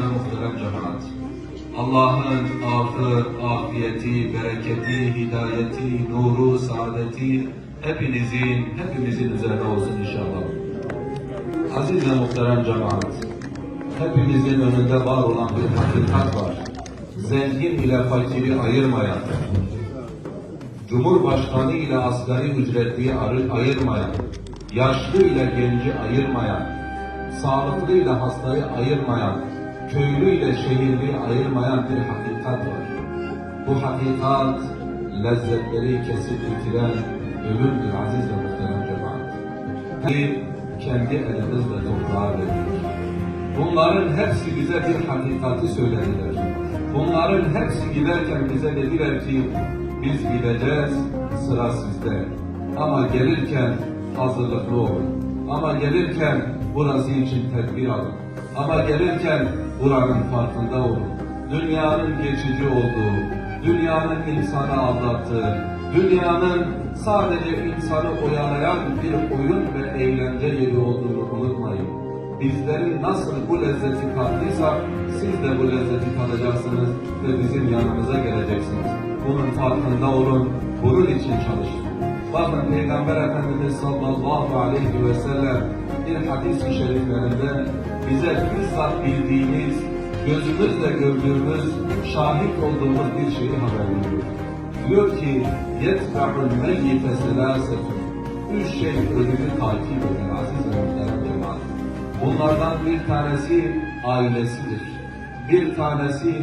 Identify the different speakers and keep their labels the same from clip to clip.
Speaker 1: ve muhterem cemaat. Allah'ın afı, afiyeti, bereketi, hidayeti, nuru, saadeti hepinizin, hepimizin üzerine olsun inşallah. Aziz ve muhterem cemaat, hepimizin önünde var olan bir hakikat var. Zengin ile fakiri ayırmayan, Cumhurbaşkanı ile asgari ücretliyi ayırmayan, yaşlı ile genci ayırmayan, sağlıklı ile hastayı ayırmayan, köylü ile şehirliyi ayırmayan bir hakikat var. Bu hakikat lezzetleri kesip bitiren ölümdür aziz ve muhterem cemaat. Ki kendi elimizle toprağa verdik. Bunların hepsi bize bir hakikati söylediler. Bunların hepsi giderken bize dediler ki biz gideceğiz sıra sizde. Ama gelirken hazırlıklı olun. Ama gelirken burası için tedbir alın. Ama gelirken buranın farkında olun. Dünyanın geçici olduğu, dünyanın insanı aldattığı, dünyanın sadece insanı oyalayan bir oyun ve eğlence yeri olduğunu unutmayın. Bizlerin nasıl bu lezzeti tattıysak siz de bu lezzeti tadacaksınız ve bizim yanımıza geleceksiniz. Bunun farkında olun, bunun için çalışın. Bakın Peygamber Efendimiz sallallahu aleyhi ve sellem bir hadis-i şeriflerinde bize bizzat bildiğimiz, gözümüzle gördüğümüz, şahit olduğumuz bir şeyi haber veriyor. Diyor ki, يَتْبَعُ الْمَيِّتَ سَلَاسَةٌ Üç şey ölümü takip eder aziz ve muhterem cemaat. Bunlardan bir tanesi ailesidir. Bir tanesi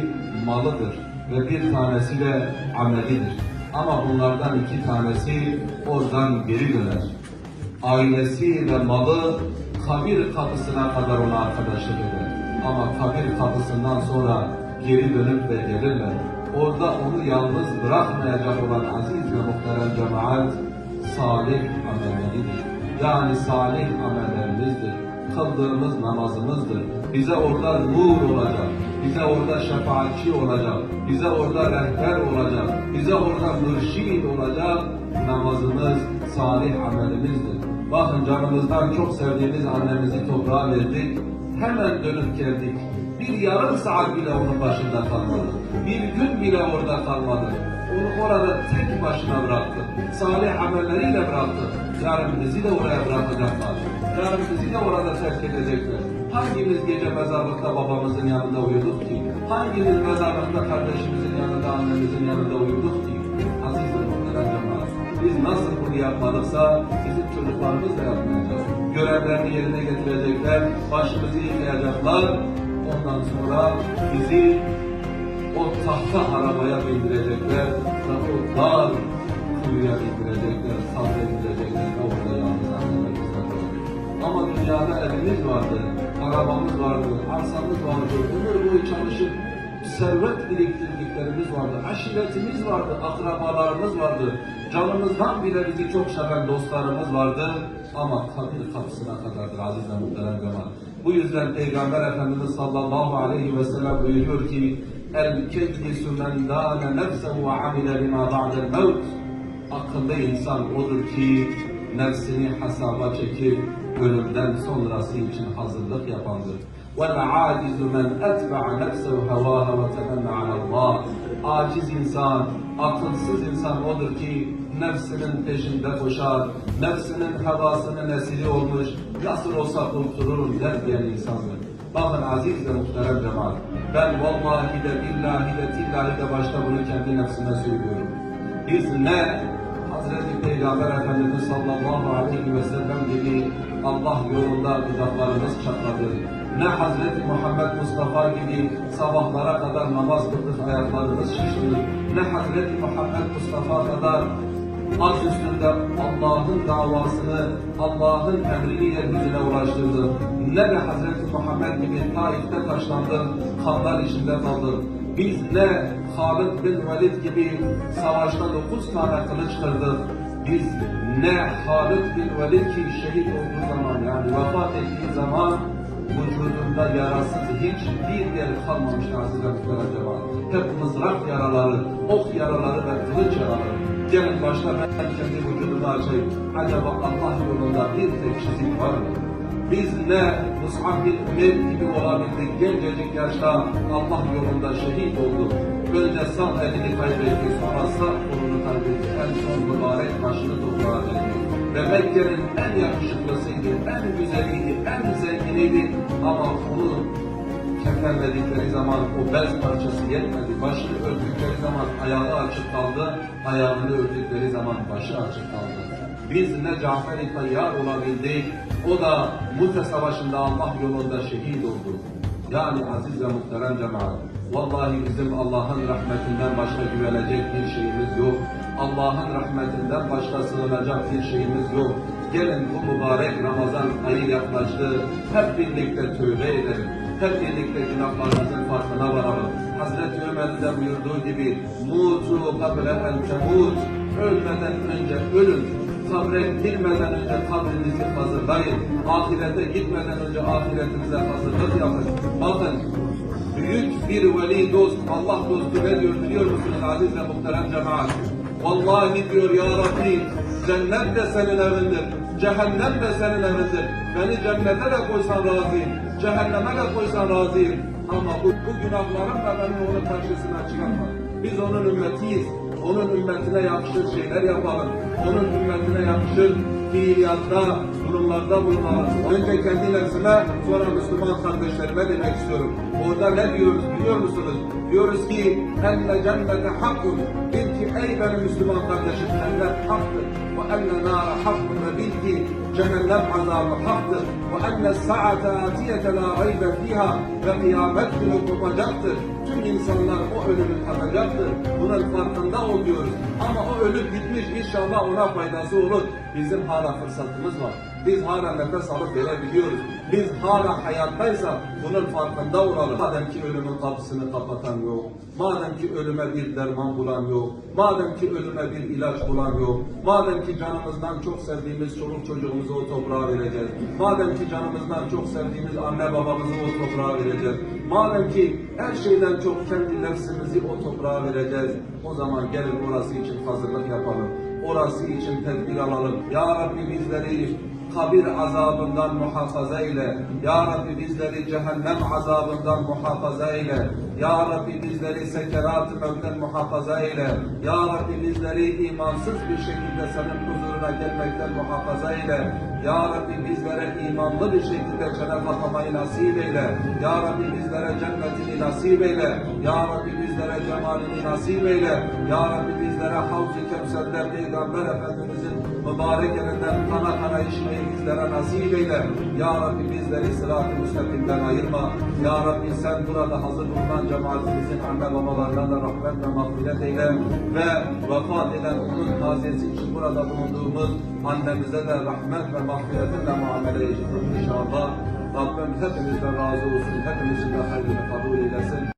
Speaker 1: malıdır ve bir tanesi de amelidir. Ama bunlardan iki tanesi oradan geri döner. Ailesi ve malı kabir kapısına kadar ona arkadaşlık eder. Ama kabir kapısından sonra geri dönüp ve gelirler. Orada onu yalnız bırakmayacak olan aziz ve muhterem cemaat salih amelleridir. Yani salih amellerimizdir. Kıldığımız namazımızdır. Bize orada nur olacak. Bize orada şefaatçi olacak. Bize orada rehber olacak. Bize orada mürşid olacak. Namazımız salih amelimizdir. Bakın canımızdan çok sevdiğimiz annemizi toprağa verdik. Hemen dönüp geldik. Bir yarım saat bile onun başında kalmadı. Bir gün bile orada kalmadı. Onu orada tek başına bıraktı. Salih amelleriyle bıraktı. Yarın bizi de oraya bırakacaklar. Yarın bizi de orada terk edecekler. Hangimiz gece mezarlıkta babamızın yanında uyuduk ki? Hangimiz mezarlıkta kardeşimizin yanında, annemizin yanında uyuduk ki? Aziz ve muhterem cemaat. Biz nasıl bunu yapmadıksa da yapmayacak. Görevlerini yerine getirecekler, başımızı yıkayacaklar. Ondan sonra bizi o tahta arabaya bindirecekler ve o dar kuyuya bindirecekler, sabra bindirecekler ve orada yalnız Ama dünyada evimiz vardı, arabamız vardı, arsamız vardı, ömür boyu çalışıp servet biriktirdiklerimiz vardı, aşiretimiz vardı, akrabalarımız vardı, canımızdan bile bizi çok seven dostlarımız vardı ama kabir kapısına kadardır aziz ve muhterem cemaat. Bu yüzden Peygamber Efendimiz sallallahu aleyhi ve sellem buyuruyor ki El keyyisu men dâne nefsehu ve amile lima ba'del mevt Akıllı insan odur ki nefsini hesaba çekip ölümden sonrası için hazırlık yapandır. وَالْعَاجِزُ مَنْ أَتْبَعَ نَفْسَهُ هَوَاهَا وَتَمَنَّ عَلَى اللّٰهِ Aciz insan, akılsız insan odur ki nefsinin peşinde koşar, nefsinin havasının esiri olmuş, nasıl olsa kurtulurum der diyen insandır. Bakın aziz ve muhterem cemaat, ben vallahi de billahi de tillahi de başta bunu kendi nefsime söylüyorum. Biz ne Hazreti Peygamber Efendimiz sallallahu aleyhi ve sellem gibi Allah yolunda dudaklarımız çatladı. Ne Hazreti Muhammed Mustafa gibi sabahlara kadar namaz kıldık ayaklarımız şişti. Ne Hazreti Muhammed Mustafa kadar az üstünde Allah'ın davasını, Allah'ın emrini yeryüzüne ulaştırdı. Ne de Hazreti Muhammed gibi Taif'te taşlandı, kanlar içinde kaldı. Biz ne Halid bin Velid gibi savaşta dokuz tane kılıç kırdık. Biz ne Halid bin Velid ki şehit olduğu zaman yani vefat ettiği zaman vücudunda yarasız hiçbir yer kalmamıştı aziz ve cemaat. Hep mızrak yaraları, ok yaraları ve kılıç yaraları. Gelin başta ben kendi vücudumu açayım. Acaba Allah yolunda bir tek çizik var mı? Biz ne Mus'ab bin Ömer gibi olabildik. Gencecik yaşta Allah yolunda şehit oldu. Önce sağ elini kaybetti, sonra sağ kolunu kaybetti. En son mübarek başını toprağa verdi. Ve Mekke'nin en yakışıklısıydı, en güzeliydi, en zenginiydi. Ama onu kefenledikleri zaman o bez parçası yetmedi. Başını örtükleri zaman ayağı açık kaldı. Ayağını örtükleri zaman başı açık kaldı. Biz ne Cafer-i Tayyar olabildik, o da Mute Savaşı'nda Allah yolunda şehit oldu. Yani aziz ve muhterem cemaat, vallahi bizim Allah'ın rahmetinden başka güvenecek bir şeyimiz yok. Allah'ın rahmetinden başka sığınacak bir şeyimiz yok. Gelin bu mübarek Ramazan ayı yaklaştı. Hep birlikte tövbe edelim. Hep birlikte günahlarımızın farkına varalım. Hazreti Ömer'in de buyurduğu gibi mutu kable en temut ölmeden önce ölün. Kabre girmeden önce kabrinizi hazırlayın. Ahirete gitmeden önce ahiretinize hazırlık yapın. Bakın büyük bir veli dost, Allah dostu ne diyor biliyor musunuz aziz ve muhterem cemaat? Vallahi diyor ya Rabbi cennet de senin evindir. Cehennem de senin evindir. Beni cennete de koysan razıyım. Cehenneme de koysan razıyım. Ama bu, bu günahlarımla beni onun karşısına çıkarma. Biz onun ümmetiyiz. Onun ümmetine yakışır şeyler yapalım. Onun ümmetine yakışır fiiliyatta, durumlarda bulunalım. Önce kendi nefsime, sonra Müslüman kardeşlerime demek istiyorum. Orada ne diyoruz biliyor musunuz? Diyoruz ki, enne cennete hakkun. Bil ki ey benim Müslüman kardeşim, cennet haktır. Ve bil ki cehennem azabı haktır. Ve enne saate atiyete la raybe fiha ve kıyamet. Tüm insanlar o ölümü tadacaktır. Bunun farkında oluyoruz. Ama o ölüm gitmiş inşallah ona faydası olur. Bizim hala fırsatımız var. Biz hala nefes alıp verebiliyoruz. Biz hala hayattaysa bunun farkında olalım. Madem ki ölümün kapısını kapatan yok. Madem ki ölüme bir derman bulan yok. Madem ki ölüme bir ilaç bulan yok. Madem ki canımızdan çok sevdiğimiz çoluk çocuğumuzu o toprağa vereceğiz. Madem ki canımızdan çok sevdiğimiz anne babamızı o toprağa vereceğiz. Madem ki her şeyden çok kendi nefsimizi o toprağa vereceğiz. O zaman gelin orası için hazırlık yapalım. Orası için tedbir alalım. Ya Rabbi bizleri kabir azabından muhafaza eyle. Ya Rabbi bizleri cehennem azabından muhafaza eyle. Ya Rabbi bizleri sekerat-ı mevten muhafaza eyle. Ya Rabbi bizleri imansız bir şekilde senin huzuruna gelmekten muhafaza eyle. Ya Rabbi bizlere imanlı bir şekilde cennet atamayı nasip eyle. Ya Rabbi bizlere cennetini nasip eyle. Ya Rabbi bizlere cemalini nasip eyle. Ya Rabbi bizlere Havz-ı Kevser'de Peygamber Efendimizin mübarek elinden kana kana içmeyi bizlere nasip eyle. Ya Rabbi bizleri sırat-ı müstakimden ayırma. Ya Rabbi sen burada hazır bulunan cemaatimizin anne babalarına da rahmet ve mağfiret eyle. Ve vefat eden onun taziyesi için burada bulunduğumuz annemize de rahmet ve mağfiretinle muamele edeceğiz inşallah. Rabbim hepimizden razı olsun. Hepimizin de hayrını kabul eylesin.